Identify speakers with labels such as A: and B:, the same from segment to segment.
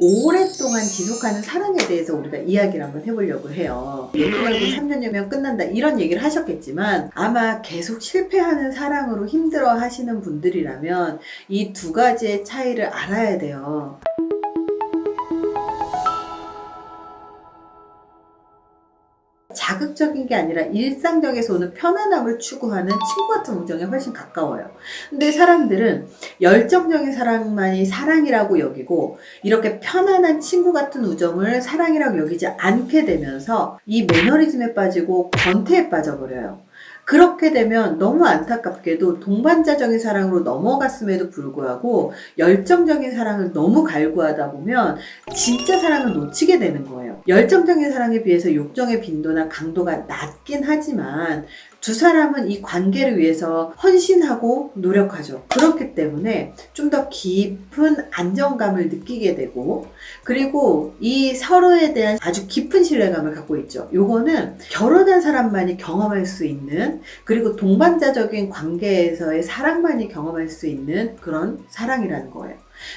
A: 오랫동안 지속하는 사랑에 대해서 우리가 이야기를 한번 해보려고 해요. 예쁘다고 3년이면 음. 끝난다 이런 얘기를 하셨겠지만 아마 계속 실패하는 사랑으로 힘들어 하시는 분들이라면 이 두 가지의 차이를 알아야 돼요. 자극적인 게 아니라 일상적에서 오는 편안함을 추구하는 친구 같은 우정에 훨씬 가까워요. 근데 사람들은 열정적인 사랑만이 사랑이라고 여기고 이렇게 편안한 친구 같은 우정을 사랑이라고 여기지 않게 되면서 이 매너리즘에 빠지고 권태에 빠져버려요. 그렇게 되면 너무 안타깝게도 동반자적인 사랑으로 넘어갔음에도 불구하고 열정적인 사랑을 너무 갈구하다 보면 진짜 사랑을 놓치게 되는 거예요. 열정적인 사랑에 비해서 욕정의 빈도나 강도가 낮긴 하지만 두 사람은 이 관계를 위해서 헌신하고 노력하죠. 그렇기 때문에 좀 더 깊은 안정감을 느끼게 되고 그리고 이 서로에 대한 아주 깊은 신뢰감을 갖고 있죠. 요거는 결혼한 사람만이 경험할 수 있는 그리고 동반자적인 관계에서의 사랑만이 경험할 수 있는 그런 사랑이라는 거예요.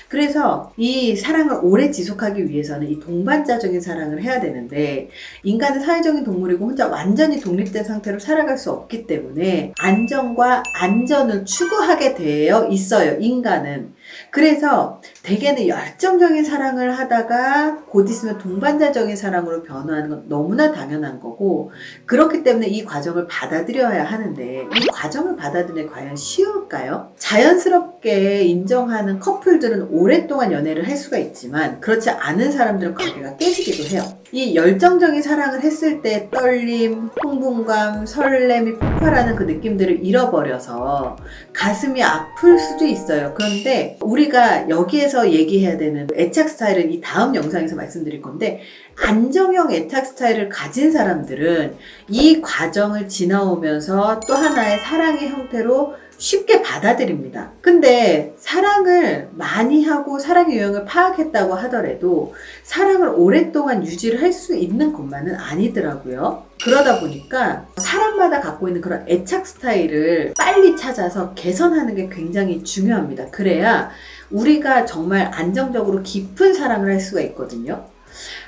A: 그래서 이 사랑을 오래 지속하기 위해서는 이 동반자적인 사랑을 해야 되는데 인간은 사회적인 동물이고 혼자 완전히 독립된 상태로 살아갈 수 없기 때문에 안정과 안전을 추구하게 되어 있어요. 인간은. 그래서 대개는 열정적인 사랑을 하다가 곧 있으면 동반자적인 사랑으로 변화하는 건 너무나 당연한 거고 그렇기 때문에 이 과정을 받아들여야 하는데 이 과정을 받아들이는 과연 쉬울까요? 자연스럽게 인정하는 커플들은 오랫동안 연애를 할 수가 있지만 그렇지 않은 사람들은 관계가 깨지기도 해요. 이 열정적인 사랑을 했을 때 떨림, 흥분감, 설렘이 폭발하는 그 느낌들을 잃어버려서 가슴이 아플 수도 있어요. 그런데 우리가 여기에서 얘기해야 되는 애착 스타일은 이 다음 영상에서 말씀드릴 건데 안정형 애착 스타일을 가진 사람들은 이 과정을 지나오면서 또 하나의 사랑의 형태로 쉽게 받아들입니다. 근데 사랑을 많이 하고 사랑의 유형을 파악했다고 하더라도 사랑을 오랫동안 유지를 할 수 있는 것만은 아니더라고요. 그러다 보니까 사람마다 갖고 있는 그런 애착 스타일을 빨리 찾아서 개선하는 게 굉장히 중요합니다. 그래야 우리가 정말 안정적으로 깊은 사랑을 할 수가 있거든요.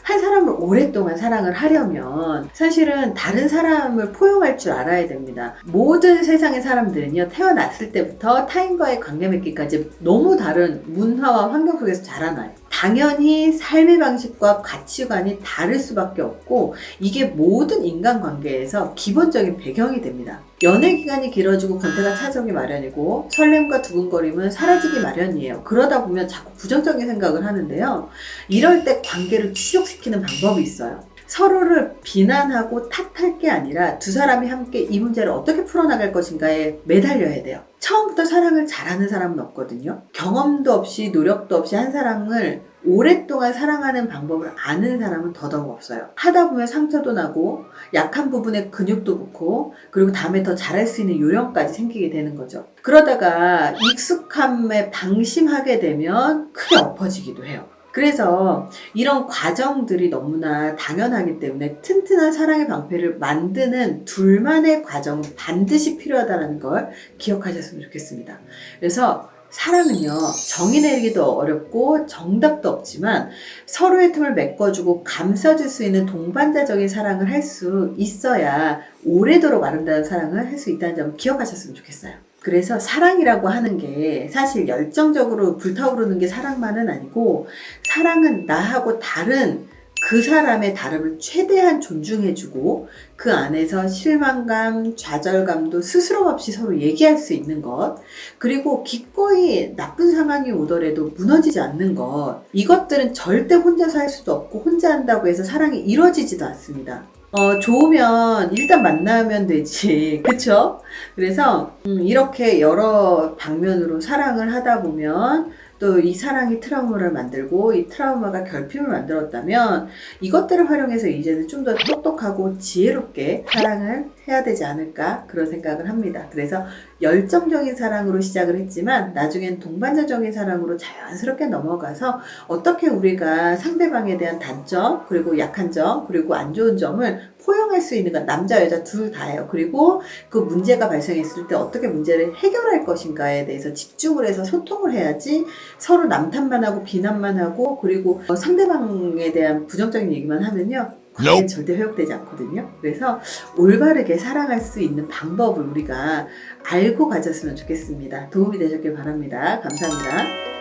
A: 한 사람을 오랫동안 사랑을 하려면 사실은 다른 사람을 포용할 줄 알아야 됩니다. 모든 세상의 사람들은요, 태어났을 때부터 타인과의 관계 맺기까지 너무 다른 문화와 환경 속에서 자라나요. 당연히 삶의 방식과 가치관이 다를 수밖에 없고 이게 모든 인간관계에서 기본적인 배경이 됩니다. 연애 기간이 길어지고 권태가 차아오기 마련이고 설렘과 두근거림은 사라지기 마련이에요. 그러다 보면 자꾸 부정적인 생각을 하는데요. 이럴 때 관계를 취적시키는 방법이 있어요. 서로를 비난하고 탓할 게 아니라 두 사람이 함께 이 문제를 어떻게 풀어나갈 것인가에 매달려야 돼요. 처음부터 사랑을 잘하는 사람은 없거든요. 경험도 없이 노력도 없이 한 사람을 오랫동안 사랑하는 방법을 아는 사람은 더더욱 없어요. 하다 보면 상처도 나고 약한 부분에 근육도 붙고 그리고 다음에 더 잘할 수 있는 요령까지 생기게 되는 거죠. 그러다가 익숙함에 방심하게 되면 크게 엎어지기도 해요. 그래서 이런 과정들이 너무나 당연하기 때문에 튼튼한 사랑의 방패를 만드는 둘만의 과정은 반드시 필요하다는 걸 기억하셨으면 좋겠습니다. 그래서 사랑은요, 정의 내리기도 어렵고 정답도 없지만 서로의 틈을 메꿔주고 감싸줄 수 있는 동반자적인 사랑을 할 수 있어야 오래도록 아름다운 사랑을 할 수 있다는 점 기억하셨으면 좋겠어요. 그래서 사랑이라고 하는 게 사실 열정적으로 불타오르는 게 사랑만은 아니고 사랑은 나하고 다른 그 사람의 다름을 최대한 존중해주고 그 안에서 실망감, 좌절감도 스스럼 없이 서로 얘기할 수 있는 것 그리고 기꺼이 나쁜 상황이 오더라도 무너지지 않는 것 이것들은 절대 혼자서 할 수도 없고 혼자 한다고 해서 사랑이 이뤄지지도 않습니다. 어, 좋으면 일단 만나면 되지. 그쵸? 그래서, 음, 이렇게 여러 방면으로 사랑을 하다 보면 또이 사랑이 트라우마를 만들고 이 트라우마가 결핍을 만들었다면 이것들을 활용해서 이제는 좀 더 똑똑하고 지혜롭게 사랑을 해야 되지 않을까 그런 생각을 합니다. 그래서 열정적인 사랑으로 시작을 했지만 나중엔 동반자적인 사랑으로 자연스럽게 넘어가서 어떻게 우리가 상대방에 대한 단점 그리고 약한 점 그리고 안 좋은 점을 포용할 수 있는 건 남자 여자 둘 다예요. 그리고 그 문제가 발생했을 때 어떻게 문제를 해결할 것인가에 대해서 집중을 해서 소통을 해야지 서로 남탓만 하고 비난만 하고 그리고 어, 상대방에 대한 부정적인 얘기만 하면요. 과연 절대 회복되지 않거든요. 그래서 올바르게 사랑할 수 있는 방법을 우리가 알고 가졌으면 좋겠습니다. 도움이 되셨길 바랍니다. 감사합니다.